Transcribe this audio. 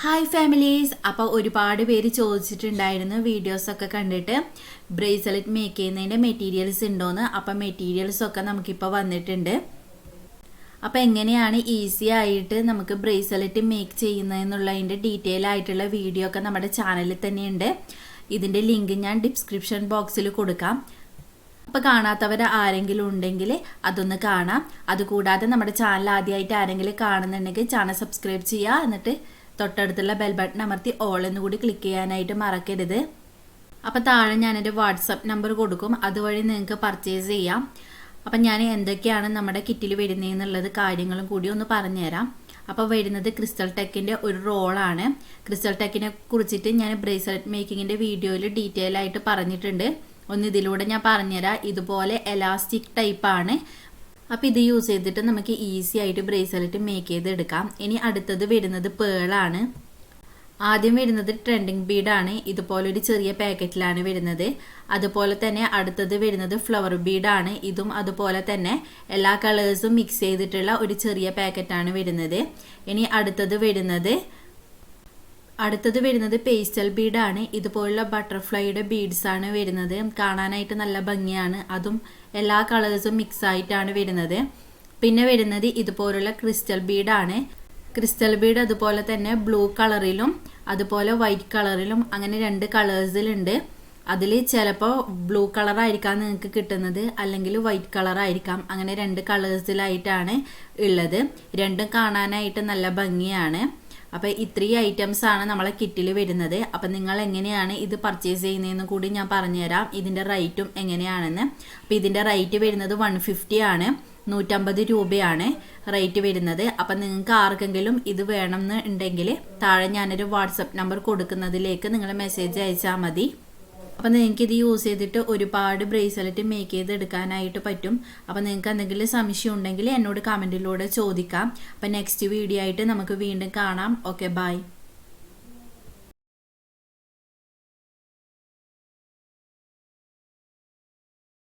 Hi families അപ്പോൾ ഒരുപാട് പേര് ചോദിച്ചിട്ടുണ്ടായിരുന്നു വീഡിയോസൊക്കെ കണ്ടിട്ട്. ബ്രേസ്ലെറ്റ് മേക്ക് ചെയ്യുന്നതിന്റെ മെറ്റീരിയൽസ് ഉണ്ടോയെന്ന് അപ്പം മെറ്റീരിയൽസ് ഒക്കെ നമുക്കിപ്പോൾ വന്നിട്ടുണ്ട്. അപ്പോൾ എങ്ങനെയാണ് ഈസി ആയിട്ട് നമുക്ക് ബ്രേസ്ലെറ്റ് മേക്ക് ചെയ്യുന്നതെന്നുള്ളതിന്റെ ഡീറ്റെയിൽ ആയിട്ടുള്ള വീഡിയോ ഒക്കെ നമ്മുടെ ചാനലിൽ തന്നെയുണ്ട്. ഇതിന്റെ ലിങ്ക് ഞാൻ ഡിസ്ക്രിപ്ഷൻ ബോക്സിൽ കൊടുക്കാം. അപ്പോൾ കാണാത്തവർ ആരെങ്കിലും ഉണ്ടെങ്കിൽ അതൊന്ന് കാണാം. അതുകൂടാതെ നമ്മുടെ ചാനൽ ആദ്യമായിട്ട് ആരെങ്കിലും കാണുന്നുണ്ടെങ്കിൽ ചാനൽ സബ്സ്ക്രൈബ് ചെയ്യുക. എന്നിട്ട് തൊട്ടടുത്തുള്ള ബെൽ ബട്ടൺ അമർത്തി ഓൾ എന്ന് കൂടി ക്ലിക്ക് ചെയ്യാനായിട്ട് മറക്കരുത്. അപ്പോൾ താഴെ ഞാൻ എന്റെ വാട്സപ്പ് നമ്പർ കൊടുക്കും. അതുവഴി നിങ്ങൾക്ക് പർച്ചേസ് ചെയ്യാം. അപ്പം ഞാൻ എന്തൊക്കെയാണ് നമ്മുടെ കിറ്റിൽ വരുന്നതെന്നുള്ളത് കാര്യങ്ങളും കൂടി ഒന്ന് പറഞ്ഞുതരാം. അപ്പോൾ വരുന്നത് ക്രിസ്റ്റൽ ടെക്കിന്റെ ഒരു റോളാണ് ക്രിസ്റ്റൽ ടെക്കിനെ കുറിച്ചിട്ട് ഞാൻ ബ്രേസ്ലെറ്റ് മേക്കിങ്ങിന്റെ വീഡിയോയിൽ ഡീറ്റെയിൽ ആയിട്ട് പറഞ്ഞിട്ടുണ്ട്. ഒന്ന് ഇതിലൂടെ ഞാൻ പറഞ്ഞുതരാം. ഇതുപോലെ എലാസ്റ്റിക് ടൈപ്പാണ് അപ്പോൾ ഇത് യൂസ് ചെയ്തിട്ട് നമുക്ക് ഈസി ആയിട്ട് ബ്രേസ്ലെറ്റ് മേക്ക് ചെയ്തെടുക്കാം. ഇനി അടുത്തത് വരുന്നത് പേളാണ് ആദ്യം വരുന്നത് ട്രെൻഡിങ് ബീഡാണ് ഇതുപോലൊരു ചെറിയ പാക്കറ്റിലാണ് വരുന്നത്. അതുപോലെ തന്നെ അടുത്തത് വരുന്നത് ഫ്ലവർ ബീഡാണ് ഇതും അതുപോലെ തന്നെ എല്ലാ കളേഴ്സും മിക്സ് ചെയ്തിട്ടുള്ള ഒരു ചെറിയ പാക്കറ്റാണ് വരുന്നത്. ഇനി അടുത്തത് വരുന്നത് അടുത്തത് വരുന്നത് പേസ്റ്റൽ ബീഡാണ് ഇതുപോലുള്ള ബട്ടർഫ്ലൈയുടെ ബീഡ്സ് ആണ് വരുന്നത്. കാണാനായിട്ട് നല്ല ഭംഗിയാണ്. അതും എല്ലാ കളേഴ്സും മിക്സ് ആയിട്ടാണ് വരുന്നത്. പിന്നെ വരുന്നത് ഇതുപോലുള്ള ക്രിസ്റ്റൽ ബീഡാണ് ക്രിസ്റ്റൽ ബീഡ് അതുപോലെ തന്നെ ബ്ലൂ കളറിലും അതുപോലെ വൈറ്റ് കളറിലും അങ്ങനെ രണ്ട് കളേഴ്സിലുണ്ട് അതിൽ ചിലപ്പോൾ ബ്ലൂ കളറായിരിക്കാം നിങ്ങൾക്ക് കിട്ടുന്നത് അല്ലെങ്കിൽ വൈറ്റ് കളറായിരിക്കാം അങ്ങനെ രണ്ട് കളേഴ്സിലായിട്ടാണ് ഉള്ളത്. രണ്ടും കാണാനായിട്ട് നല്ല ഭംഗിയാണ്. അപ്പോൾ ഇത്രയും ഐറ്റംസ് ആണ് നമ്മളെ കിറ്റിൽ വരുന്നത്. അപ്പം നിങ്ങൾ എങ്ങനെയാണ് ഇത് പർച്ചേസ് ചെയ്യുന്നതെന്ന് കൂടി ഞാൻ പറഞ്ഞുതരാം. ഇതിന്റെ റേറ്റും എങ്ങനെയാണെന്ന്. അപ്പോൾ ഇതിന്റെ റേറ്റ് വരുന്നത് വൺ ഫിഫ്റ്റി ആണ്. നൂറ്റമ്പത് രൂപയാണ് റേറ്റ് വരുന്നത്. അപ്പം നിങ്ങൾക്ക് ആർക്കെങ്കിലും ഇത് വേണമെന്ന് ഉണ്ടെങ്കിൽ താഴെ ഞാനൊരു വാട്സപ്പ് നമ്പർ കൊടുക്കുന്നതിലേക്ക് നിങ്ങൾ മെസ്സേജ് അയച്ചാൽ മതി. അപ്പം നിങ്ങൾക്ക് ഇത് യൂസ് ചെയ്തിട്ട് ഒരുപാട് ബ്രേസ്ലെറ്റ് മേക്ക് ചെയ്ത് എടുക്കാനായിട്ട് പറ്റും. അപ്പം നിങ്ങൾക്ക് എന്തെങ്കിലും സംശയം ഉണ്ടെങ്കിൽ എന്നോട് കമന്റിലൂടെ ചോദിക്കാം. അപ്പം നെക്സ്റ്റ് വീഡിയോ ആയിട്ട് നമുക്ക് വീണ്ടും കാണാം. Okay bye